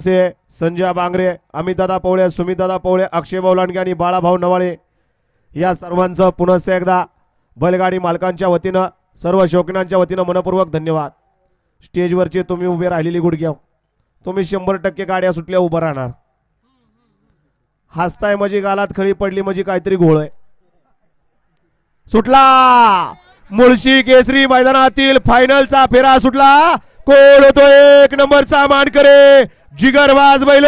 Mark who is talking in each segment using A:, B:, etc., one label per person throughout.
A: से संजय बांगरे अमितदादा पवळे सुमितदादा पवळे अक्षय लांडगे आणि बाळाभाऊ नवाळे या सर्वांचं पुनश्च एकदा बैलगाडी मालकांच्या वतीनं सर्व शौकीनांच्या वतीनं मनपूर्वक धन्यवाद. स्टेजवरचे तुम्ही उभे राहिलेली गुडघ्या तुम्ही शंभर टक्के गाड्या सुटल्या उभं राहणार. हसताय माझी म्हणजे गालात खळी पडली माझी काहीतरी घोळ आहे. सुटला! मुळशी केसरी मैदानातील फायनलचा फेरा सुटला. कोण होतो एक नंबरचा मानकरे? जिगरबाज बैल.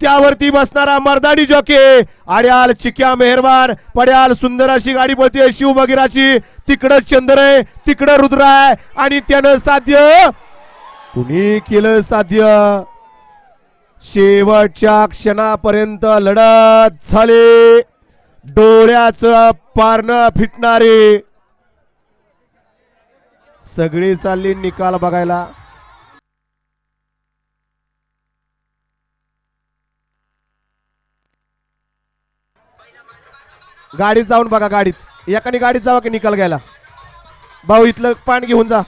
A: त्यावरती बसणारा मर्दानी जॉके आड्याल चिक्या मेहरबान. पड्याल सुंदर अशी गाडी पळते. शिव बगिराची तिकडं चंद्र आहे तिकडं रुद्र आहे. आणि त्यानं साध्य कुणी केलं साध्य? शेवटच्या क्षणापर्यंत लढत झाले. डोळ्याचं पारणं फिटणारे. सगळी चालली निकाल बघायला. गाडीत जाऊन बघा गाडीत. एकाने गाडीत जावा की निकाल घ्यायला? भाऊ इथलं पान घेऊन जा.